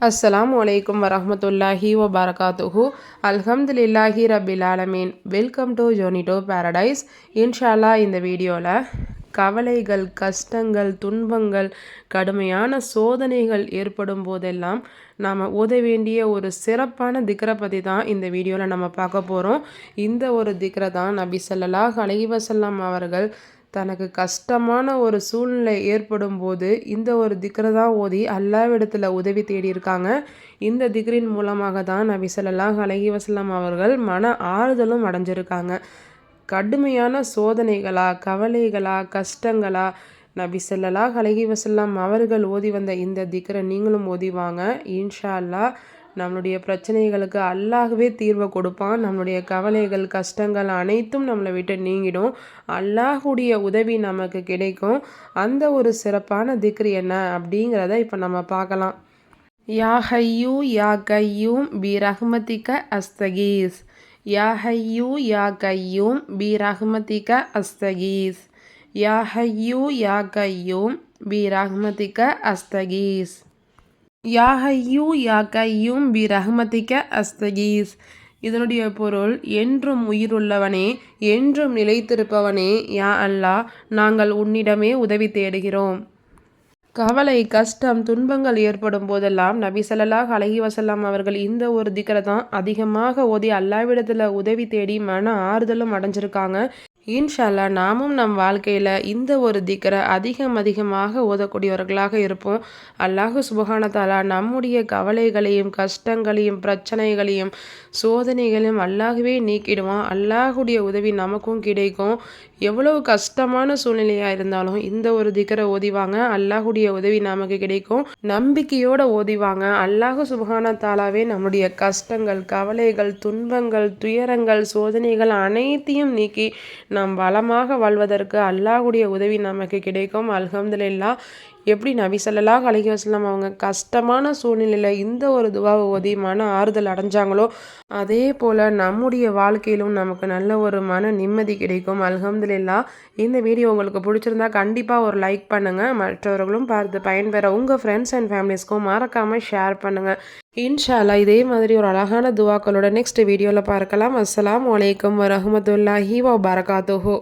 அஸ்ஸலாமு அலைக்கும் வரஹமத்துல்லாஹி வபரகாத்துஹு அல்ஹம்துலில்லாஹி ரபில் ஆலமீன் வெல்கம் டு ஜோனிடோ பேரடைஸ் இன்ஷால்லா இந்த வீடியோவில் கவலைகள் கஷ்டங்கள் துன்பங்கள் கடுமையான சோதனைகள் ஏற்படும் போதெல்லாம் நாம் ஓத வேண்டிய ஒரு சிறப்பான திக்கரை பற்றி தான் இந்த வீடியோவில் நம்ம பார்க்க போகிறோம் இந்த ஒரு திக்கரை தான் நபி ஸல்லல்லாஹு அலைவசல்லாம் அவர்கள் தனக்கு கஷ்டமான ஒரு சூழ்நிலை ஏற்படும் போது இந்த ஒரு திக்ரை தான் ஓதி அல்லாவிடத்தில் உதவி தேடியிருக்காங்க. இந்த திக்ரின் மூலமாக தான் நபி சொல்லலாம் அலைஹி வஸல்லம் அவர்கள் மன ஆறுதலும் அடைஞ்சிருக்காங்க. கடுமையான சோதனைகளா கவலைகளா கஷ்டங்களா நபி ஸல்லல்லாஹு அலைஹி வசல்லாம் அவர்கள் ஓதி வந்த இந்த திக்ரை நீங்களும் ஓதிவாங்க இன்ஷா அல்லாஹ் நம்மளுடைய பிரச்சனைகளுக்கு அல்லாஹ்வே தீர்வை கொடுப்பான். நம்மளுடைய கவலைகள் கஷ்டங்கள் அனைத்தும் நம்மளை விட்டு நீங்கிடும். அல்லாஹுடைய உதவி நமக்கு கிடைக்கும். அந்த ஒரு சிறப்பான திக்ரு என்ன அப்படிங்கிறத இப்போ நம்ம பார்க்கலாம். யா ஹையூ யா கையூம் பி ரஹ்மதிக அஸ்தகீஸ். யா ஹையூ யா கையூம் பி ரஹ்மதிக அஸ்தகீஸ். யா ஹையூ யா கையூம் பி ரஹ்மதிக அஸ்தகீஸ். யா ஹையூ யா கையும் பி ரஹ்மதிக்க அஸ்தகீஸ். இதனுடைய பொருள் என்றும் உயிருள்ளவனே என்றும் நிலைத்திருப்பவனே யா அல்லாஹ் நாங்கள் உன்னிடமே உதவி தேடுகிறோம். கவலை கஷ்டம் துன்பங்கள் ஏற்படும் போதெல்லாம் நபி ஸல்லல்லாஹு அலைஹி அவர்கள் இந்த ஒரு திக்கரை தான் அதிகமாக ஓதி அல்லாவிடத்தில் உதவி தேடி மன ஆறுதலும் அடைஞ்சிருக்காங்க. இன்ஷால்லா நாமும் நம் வாழ்க்கையில் இந்த ஒரு திக்கரை அதிகம் அதிகமாக ஓதக்கூடியவர்களாக இருப்போம். அல்லாஹு சுபகானத்தாலா நம்முடைய கவலைகளையும் கஷ்டங்களையும் பிரச்சனைகளையும் சோதனைகளையும் அல்லாகவே நீக்கிடுவான். அல்லாஹுடைய உதவி நமக்கும் கிடைக்கும். எவ்வளவு கஷ்டமான சூழ்நிலையாக இருந்தாலும் இந்த ஒரு திக்கரை ஓதிவாங்க. அல்லாஹுடைய உதவி நமக்கு கிடைக்கும். நம்பிக்கையோடு ஓதிவாங்க. அல்லாஹு சுபஹான தாலாவே நம்முடைய கஷ்டங்கள் கவலைகள் துன்பங்கள் துயரங்கள் சோதனைகள் அனைத்தையும் நீக்கி நாம் வளமாக வாழ்வதற்கு அல்லாஹுடைய உதவி நமக்கு கிடைக்கும். அல்ஹம்துலில்லா எப்படி நபி ஸல்லல்லாஹு அலைஹி அவங்க கஷ்டமான சூழ்நிலையில் இந்த ஒரு துவாவை உதயமான மன ஆறுதல் அடைஞ்சாங்களோ அதே போல் நம்முடைய வாழ்க்கையிலும் நமக்கு நல்ல ஒரு மன நிம்மதி கிடைக்கும். அல்ஹம்துலில்லா இந்த வீடியோ உங்களுக்கு பிடிச்சிருந்தா கண்டிப்பாக ஒரு லைக் பண்ணுங்கள் மற்றவர்களும் பார்த்து பயன்பெற உங்கள் ஃப்ரெண்ட்ஸ் அண்ட் ஃபேமிலிஸ்க்கும் மறக்காமல் ஷேர் பண்ணுங்கள் இன்ஷால்லா இதே மாதிரி ஒரு அழகான துவாக்களோட நெக்ஸ்ட் வீடியோவில் பார்க்கலாம். அஸ்ஸலாமு அலைக்கும் வரஹமத்துல்லாஹி பரகாத்துஹோ